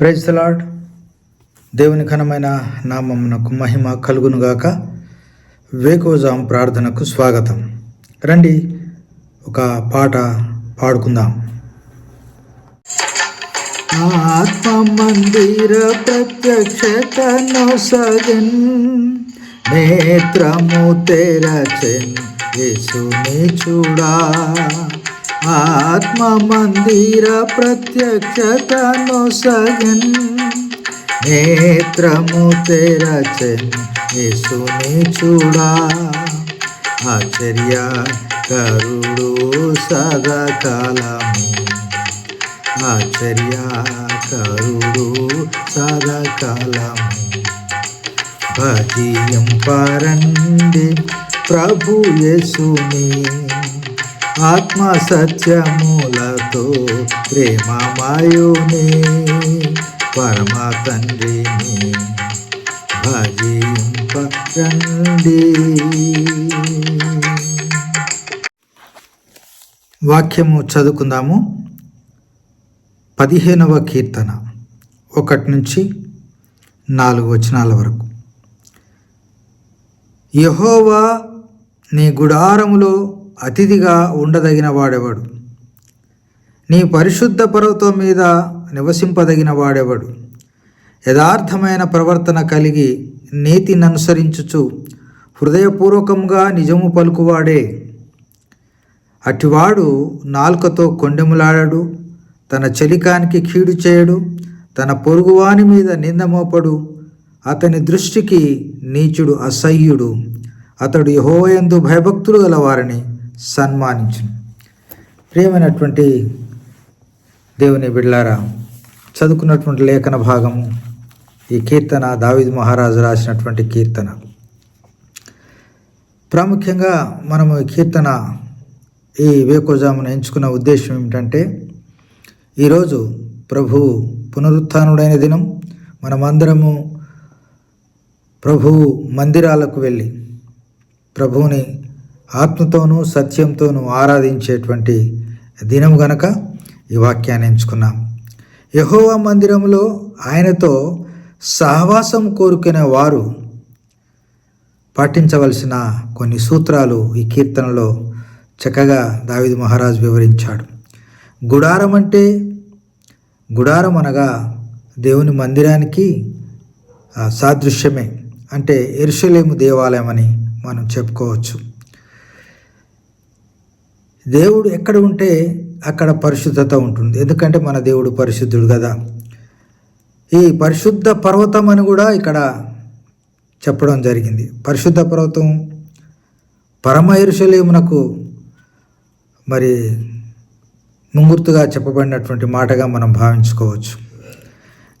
Praise lord దేవుని ఘనమైన నామమునకు మహిమ కలుగునుగాక. వేకోజాం ప్రార్థనకు స్వాగతం. రండి ఒక పాట పాడుకుందాం. ఆత్మ మందిర ప్రత్యక్షతను సగన్ నేత్రము తెరచెన్ యేసుని చూడా. ఆత్మ మందిర ప్రత్యక్షతను సగన్ నేత్రము తెరచెన్ యేసుని చూడా. ఆశ్చర్య కరుడు సదాకాలము ఆశ్చర్యకరుడు సదాకాలము. భజీయం పరండి ప్రభు యేసుని. ఆత్మ సత్యములతో ప్రేమమాయుని పరమ తండ్రిని భజింపండి వాక్యము చదువుకుందాము. పదిహేనవ కీర్తన ఒకటి నుంచి నాలుగు వచనాల వరకు. యహోవా నీ గుడారములో అతిథిగా ఉండదగిన వాడెవడు నీ పరిశుద్ధ పర్వతం మీద నివసింపదగిన వాడెవడు యథార్థమైన ప్రవర్తన కలిగి నీతిని అనుసరించుచు హృదయపూర్వకంగా నిజము పలుకువాడే. అటివాడు నాలుకతో కొండెములాడడు తన చలికానికి కీడు చేయడు తన పొరుగువాని మీద నిందమోపడు అతని దృష్టికి నీచుడు అసహ్యుడు అతడు యహోయందు భయభక్తులు గలవారని. వారిని సన్మానించును. ప్రియమైనటువంటి దేవుని బిడ్లారా చదువుకున్నటువంటి లేఖన భాగము ఈ కీర్తన దావిద్ మహారాజు రాసినటువంటి కీర్తన. ప్రాముఖ్యంగా మనము ఈ కీర్తన ఈ వేకోజామును ఎంచుకున్న ఉద్దేశం ఏమిటంటే ఈరోజు ప్రభు పునరుత్డైన దినం మనమందరము ప్రభువు మందిరాలకు వెళ్ళి ప్రభువుని ఆత్మతోనూ సత్యంతోనూ ఆరాధించేటువంటి దినం గనక ఈ వాక్యాన్ని ఎంచుకున్నాం. యహోవా మందిరంలో ఆయనతో సహవాసం కోరుకునే వారు పాటించవలసిన కొన్ని సూత్రాలు ఈ కీర్తనలో చక్కగా దావిద్ మహారాజ్ వివరించాడు. గుడారం అంటే గుడారం అనగా దేవుని మందిరానికి సాదృశ్యమే. అంటే ఎరుషలేము దేవాలయం అని మనం చెప్పుకోవచ్చు. దేవుడు ఎక్కడ ఉంటే అక్కడ పరిశుద్ధత ఉంటుంది. ఎందుకంటే మన దేవుడు పరిశుద్ధుడు కదా. ఈ పరిశుద్ధ పర్వతం అని కూడా ఇక్కడ చెప్పడం జరిగింది. పరిశుద్ధ పర్వతం పరమ ఎరుషలేమునకు మరి ముంగుర్తుగా చెప్పబడినటువంటి మాటగా మనం భావించుకోవచ్చు.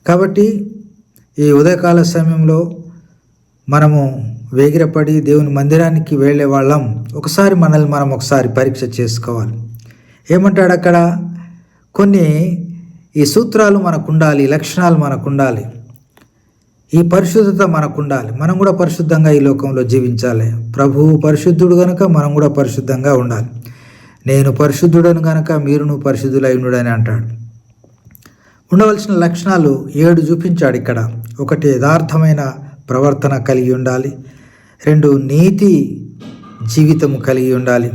కాబట్టి ఈ ఉదయకాల సమయంలో మనము వేగిరపడి దేవుని మందిరానికి వెళ్ళే వాళ్ళం. ఒకసారి మనల్ని మనం ఒకసారి పరీక్ష చేసుకోవాలి. ఏమంటాడు అక్కడ? కొన్ని ఈ సూత్రాలు మనకు ఉండాలి లక్షణాలు మనకు ఉండాలి ఈ పరిశుద్ధత మనకు ఉండాలి మనం కూడా పరిశుద్ధంగా ఈ లోకంలో జీవించాలి. ప్రభువు పరిశుద్ధుడు గనుక మనం కూడా పరిశుద్ధంగా ఉండాలి. నేను పరిశుద్ధుడను గనక మీరును పరిశుద్ధులైనడని అంటాడు. ఉండవలసిన లక్షణాలు ఏడు చూపించాడు ఇక్కడ. ఒకటి యథార్థమైన ప్రవర్తన కలిగి ఉండాలి. రెండు నీతి జీవితం కలిగి ఉండాలి.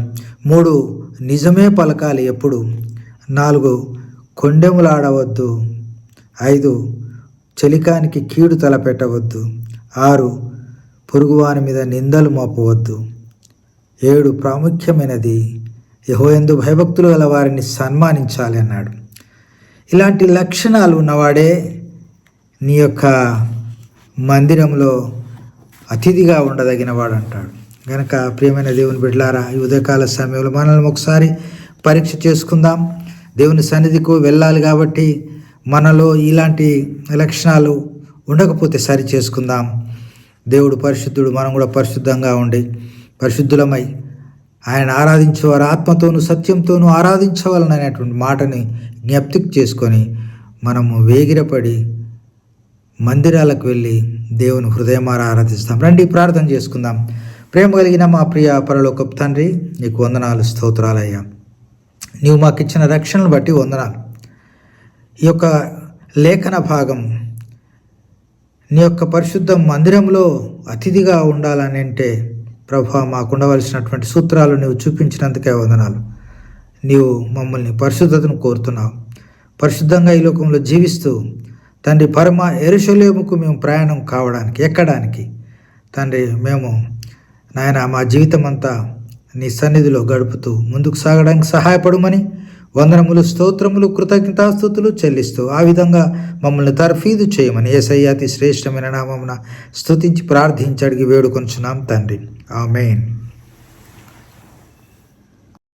మూడు నిజమే పలకాలి ఎప్పుడు. నాలుగు కొండెములాడవద్దు. ఐదు చలికానికి కీడు తలపెట్టవద్దు. ఆరు పొరుగువాని మీద నిందలు మోపవద్దు. ఏడు ప్రాముఖ్యమైనది యహోయందు భయభక్తులు గల వారిని సన్మానించాలి అన్నాడు. ఇలాంటి లక్షణాలు ఉన్నవాడే నీ యొక్క మందిరంలో అతిథిగా ఉండదగిన వాడు అంటాడు గనక ప్రియమైన దేవుని బిడ్డలారా ఈ ఉదయకాల సమయంలో మనల్ని ఒకసారి పరీక్ష చేసుకుందాం. దేవుని సన్నిధికి వెళ్ళాలి కాబట్టి మనలో ఇలాంటి లక్షణాలు ఉండకపోతే సరి చేసుకుందాం. దేవుడు పరిశుద్ధుడు మనం కూడా పరిశుద్ధంగా ఉండి పరిశుద్ధులమై ఆయన ఆరాధించేవారు ఆత్మతోనూ సత్యంతోనూ ఆరాధించవాలనేటువంటి మాటని జ్ఞప్తికి చేసుకొని మనము వేగిరపడి మందిరాలకు వెళ్ళి దేవుని హృదయమార ఆరాధిస్తాం. రండి ప్రార్థన చేసుకుందాం. ప్రేమ కలిగిన మా ప్రియ పరలోకపు తండ్రి నీకు వందనాలు స్తోత్రాలయ్యా. నీవు మాకు ఇచ్చిన రక్షణను బట్టి వందనాలు. ఈ యొక్క లేఖన భాగం నీ యొక్క పరిశుద్ధ మందిరంలో అతిథిగా ఉండాలని అంటే ప్రభా మాకు ఉండవలసినటువంటి సూత్రాలు నీవు చూపించినందుకే వందనాలు. నీవు మమ్మల్ని పరిశుద్ధతను కోరుతున్నావు. పరిశుద్ధంగా ఈ లోకంలో జీవిస్తూ తండ్రి పరమ ఎరుషలేముకు మేము ప్రయాణం కావడానికి ఎక్కడానికి? తండ్రి మేము నాయన మా జీవితం అంతా నీ సన్నిధిలో గడుపుతూ ముందుకు సాగడానికి సహాయపడమని వందనములు స్తోత్రములు కృతజ్ఞతాస్థుతులు చెల్లిస్తూ ఆ విధంగా మమ్మల్ని తర్ఫీదు చేయమని ఏసయ్యాతి శ్రేష్టమైన నామమున స్తుతించి ప్రార్థించడిగి వేడుకొంచున్నాం తండ్రి. ఆమెన్.